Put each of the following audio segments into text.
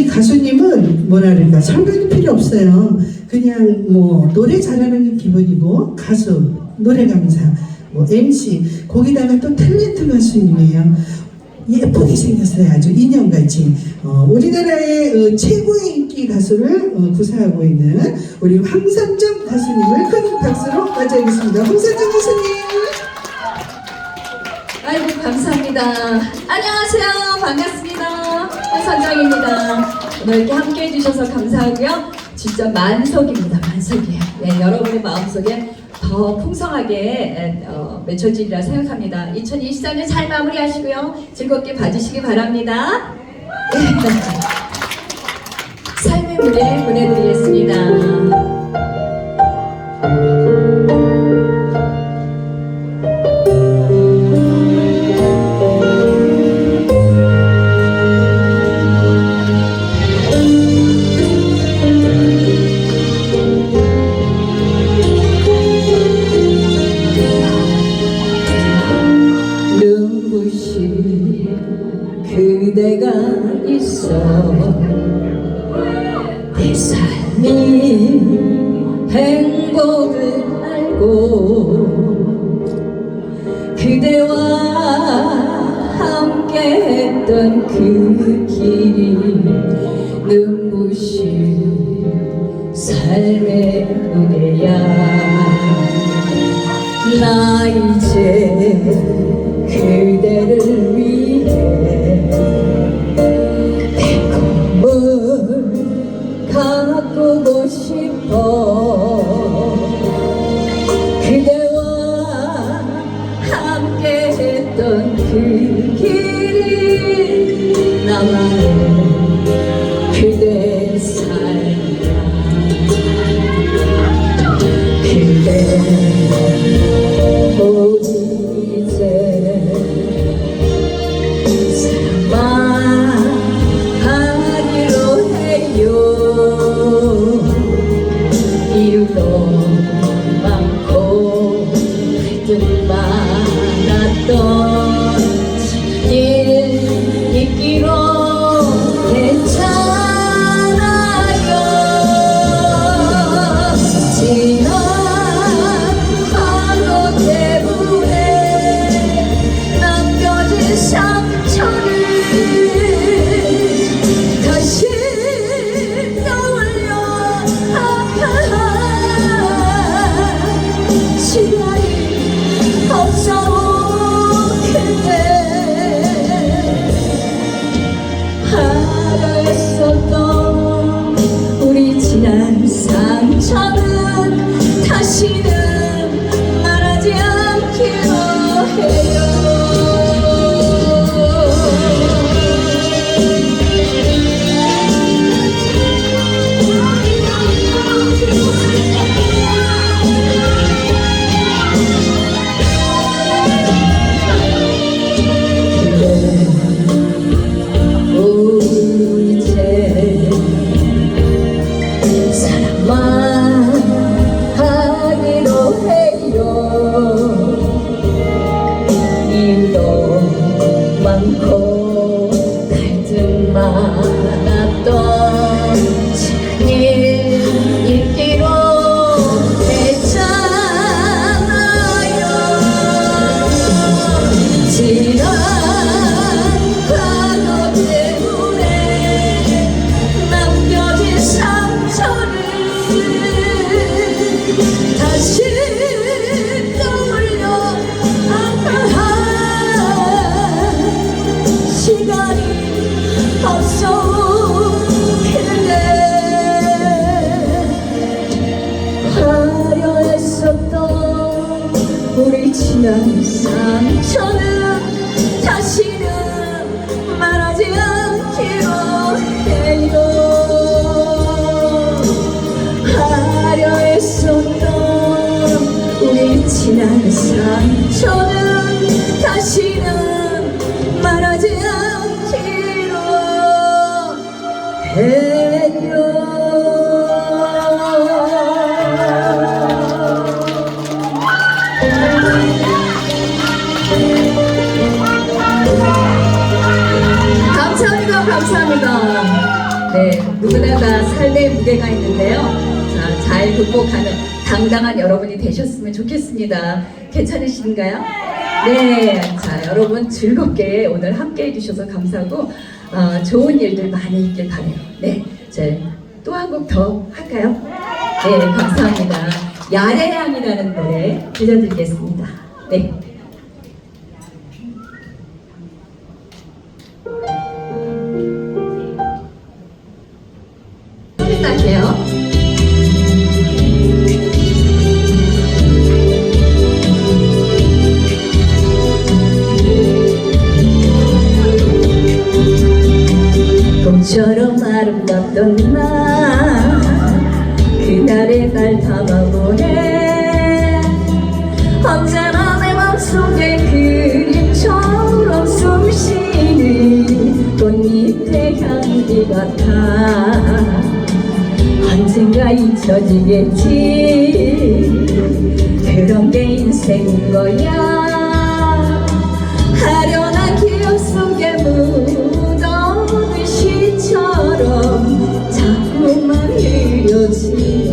이 가수님은 뭐랄까 설명이 필요 없어요. 그냥 뭐 노래 잘하는 게 기본이고 가수, 노래 강사, 뭐 MC 거기다가 또 탤런트 가수님이에요. 예쁘게 생겼어요. 아주 인형같이. 어, 우리나라의 어, 최고의 인기 가수를 어, 구사하고 있는 우리 황선정 가수님을 큰 박수로 맞이하겠습니다. 황선정 가수님. 아이고 감사합니다. 안녕하세요. 반갑습니다. 한선정입니다. 오늘 이렇게 함께 해주셔서 감사하고요. 진짜 만석입니다. 만석이에요. 네, 여러분의 마음속에 더 풍성하게 에, 어, 맺혀지리라 생각합니다. 2024년 잘 마무리하시고요. 즐겁게 봐주시기 바랍니다. 삶의 무대 보내드리겠습니다. 행복을 알고 그대와 함께 했던 그 길이 눈부신 삶의 무대야. 나 이제 그대를 위해 갈등 많았던 많고 갈등 많 우리 지난 상처는 다시는 말하지 않기로 해요 화려했었던 우리 지난 상처는 다시는 감사합니다. 감사합니다. 네, 누구나 다 삶의 무게가 있는데요. 자, 잘 극복하는 당당한 여러분이 되셨으면 좋겠습니다. 괜찮으신가요? 네, 자, 여러분 즐겁게 오늘 함께 해주셔서 감사하고, 어, 좋은 일들 많이 있길 바래요. 네, 제 또 한 곡 더 할까요? 네, 감사합니다. 야래향이라는 노래 들려드리겠습니다. 네. 날 그날의 날 담아보네 언제나 내 맘속에 그림처럼 숨쉬는 꽃잎의 향기 같아. 언젠가 잊혀지겠지. 그런 게 인생인 거야 흐려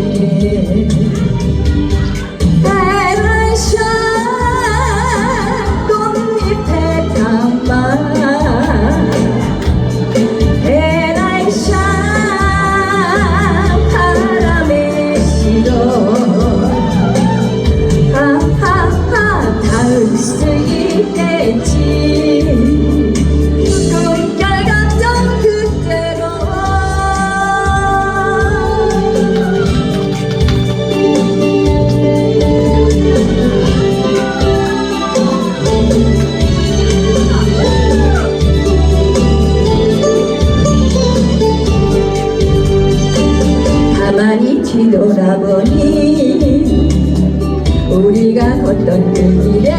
걷던 그 길에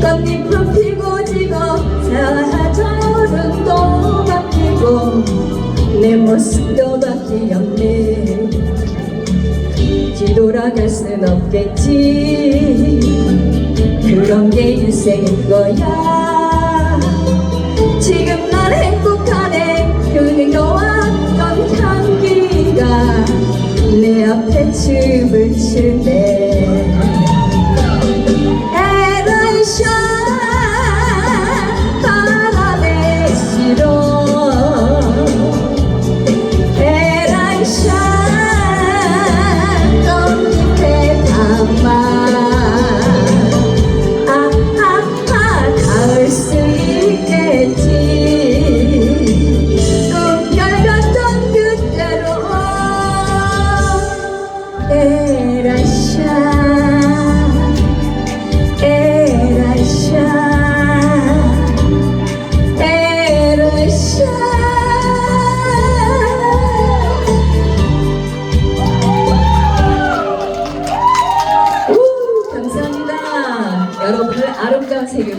꽃잎은 피고 지고 사절은 또 바뀌고 내 모습도 바뀌었네. 뒤돌아갈 순 없겠지. 그런 게 인생인 거야. 지금 난 행복하네. 그녀왔던 향기가 내 앞에 춤을 추네